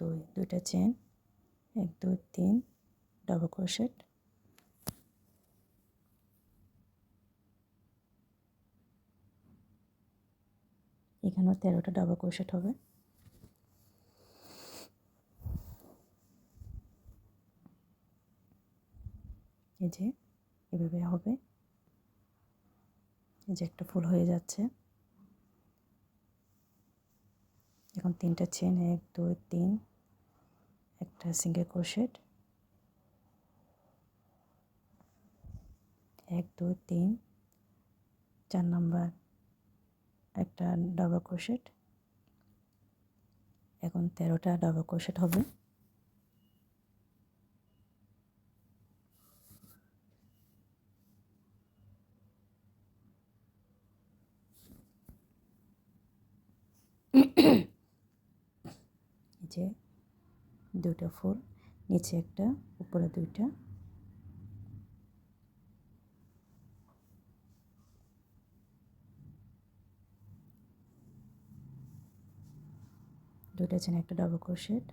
দুই, দুইটা চেন এক, দুই, তিন ডাবল ক্রোশেট এখানেও তেরোটা ডাবল ক্রোশেট হবে। এই যে, এভাবে হবে। এই যে একটা ফুল হয়ে যাচ্ছে। এখন তিনটা চেন এক, দুই, তিন, একটা সিঙ্গেল ক্রোশেট এক, দুই, তিন, চার নাম্বার, একটা ডাবল ক্রোশেট এখন তেরোটা ডবল ক্রোশেট হবে। যে দুইটা ফুল, নিচে একটা, উপরে দুইটা। দুইটা চেন একটা ডাবল ক্রোশেট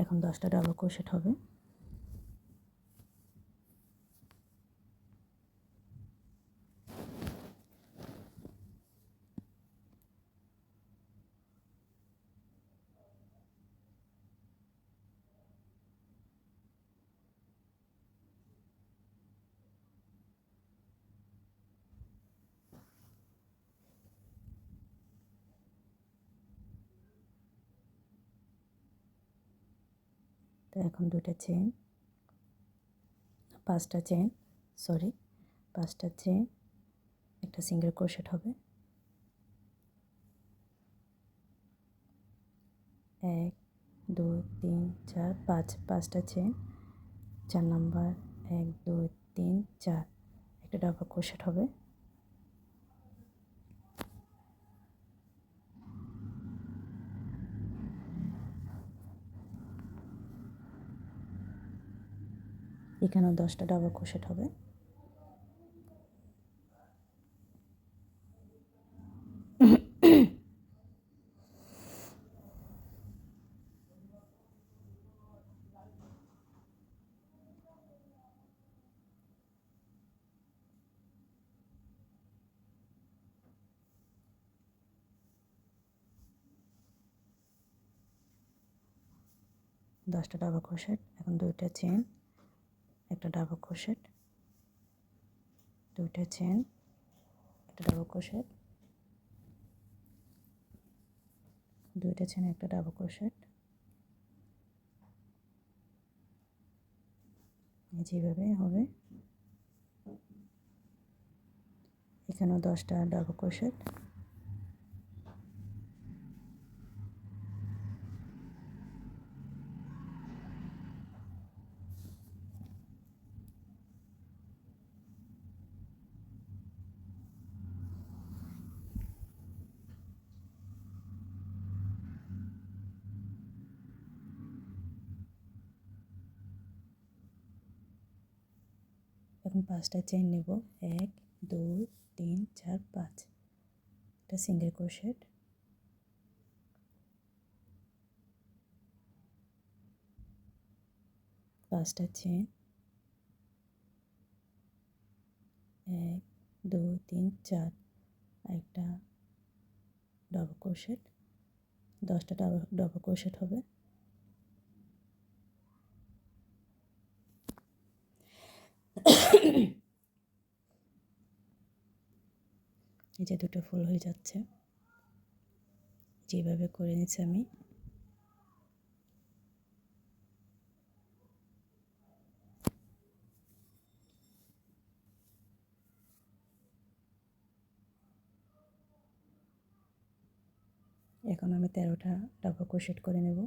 এখন দশটা ডাবল ক্রোশেট হবে। তো এখন দুটা চেন পাঁচটা চেন সরি পাঁচটা চেন একটা সিঙ্গেল ক্রোশেট হবে। এক, দুই, তিন, চার, পাঁচ, পাঁচটা চেন চার নাম্বার এক, দুই, তিন, চার, একটা ডাবল ক্রোশেট হবে। এখানেও দশটা ডাবল ক্রোশেট হবে। দশটা ডাবল ক্রোশেট এখন দুইটা চেন একটা ডাবল ক্রোশেট দুইটা চেন একটা ডাবল ক্রোশেট দুইটা চেন একটা ডাবল ক্রোশেট যেভাবে হবে। এখানেও দশটা ডাবল ক্রোশেট এখন পাঁচটা চেন নেব। এক, দুই, তিন, চার, পাঁচ। একটা সিঙ্গেল ক্রোশেট পাঁচটা চেন এক, দুই, তিন, চার। একটা ডবল ক্রোশেট দশটা ডাবল ডবল ক্রোশেট হবে। এই যে দুটো ফুল হয়ে যাচ্ছে। যেভাবে করে নিচ্ছি আমি। এখন আমি তেরোটা ডাবল ক্রোশেট করে নেব।